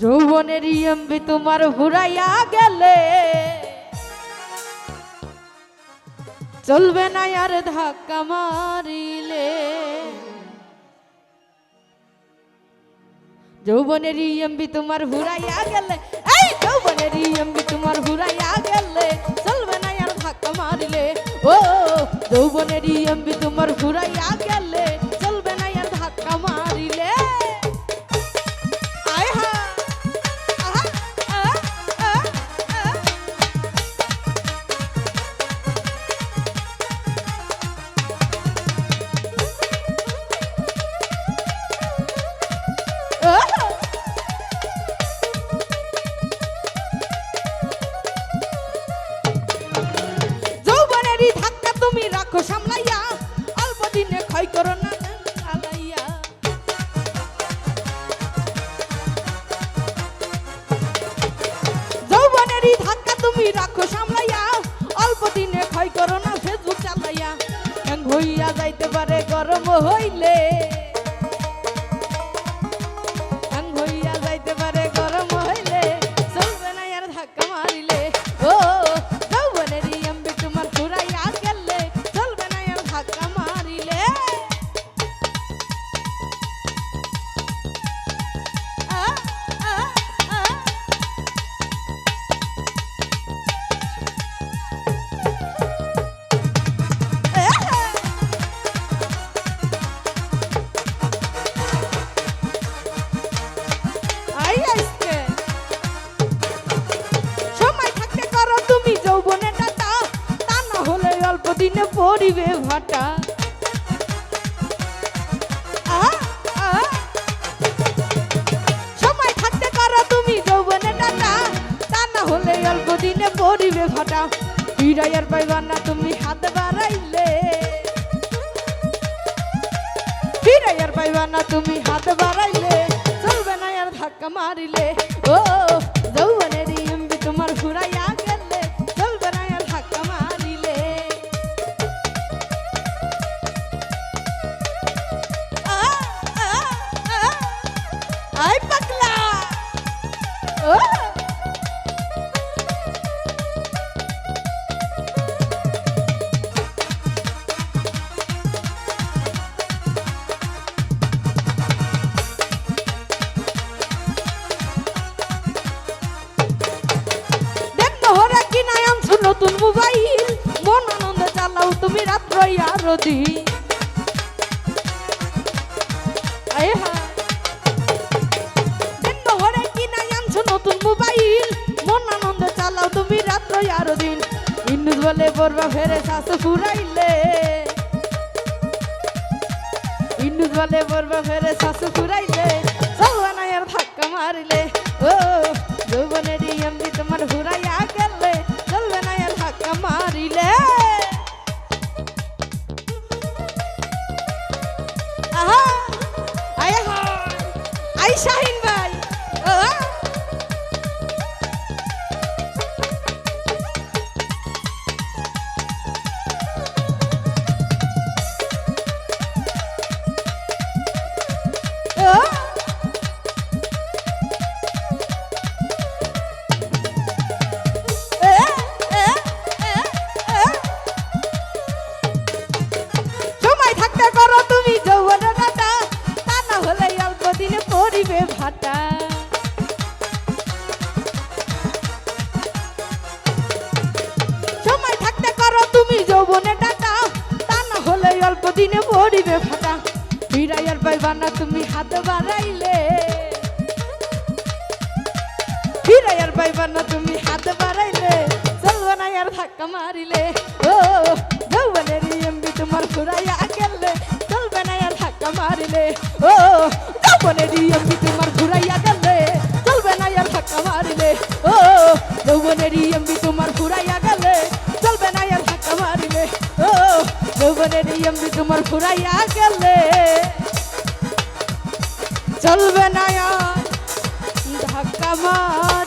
যৌবনের এমবি তোমার ঘুরাইয়া গেলে। চলবে না আর ধাক্কা মারিলে। যৌবনের এমবি তোমার ঘুরাইয়া গেলে। এই যৌবনের এমবি তোমার ঘুরাইয়া গেলে। চলবে না আর ধাক্কা মারিলে। ও, যৌবনের এমবি রাখো সামলাইয়া, অল্প দিনে ক্ষয় করো না যৌবনেরই তুমি রাখো সামলাইয়া, অল্প দিনে ক্ষয় করো না ফেসবুক চালাইয়া। হইয়া যাইতে পারে, গরম হইলে পড়িবে ভাটা। সময় থাকতে করো তুমি যৌবনে টাটা তা না হলে অল্প দিনে পড়িবে ভাটা। ফিরাইয়ার পাইবা না তুমি হাত বাড়াইলে। ফিরাইয়ার পাইবা না তুমি হাত বাড়াইলে। চলবে না আর ধাক্কা মারিলে। ও যৌবনের এমবি তোমার ঘুরাইয়া আনছো নতুন মোবাইল মন আনন্দে চালাও তুমি রাত্র আর দিন ইন্দুস বলে পড়বা ফেরে শাশু ফুরাইলে ইন্দুস বলে পড়বা ফেরে শাশু ফুরাইলে চলবা ধাক্কা মারিলে ও যৌবনের এমনি তোমার ঘুরাইয়া শাহিন দিনে পড়িবে ফাটা ফিরাইয়ার পাইবা না তুমি হাত বাড়াইলে। ফিরাইয়ার পাইবা না তুমি হাত বাড়াইলে। আর ধাক্কা মারিলে। ও, যৌবনের এমবি তোমার ঘুরাইয়া গেলে। আর ধাক্কা মারিলে। ও, যৌবনের এমবি তোমার ঘুরাইয়া গেলে। আর ধাক্কা মারিলে। ও, যৌবনের এমবি তোমার ঘুরাইয়া এমবি তোমার ঘুরাইয়া গেলে। চলবে না ধাক্কা মার।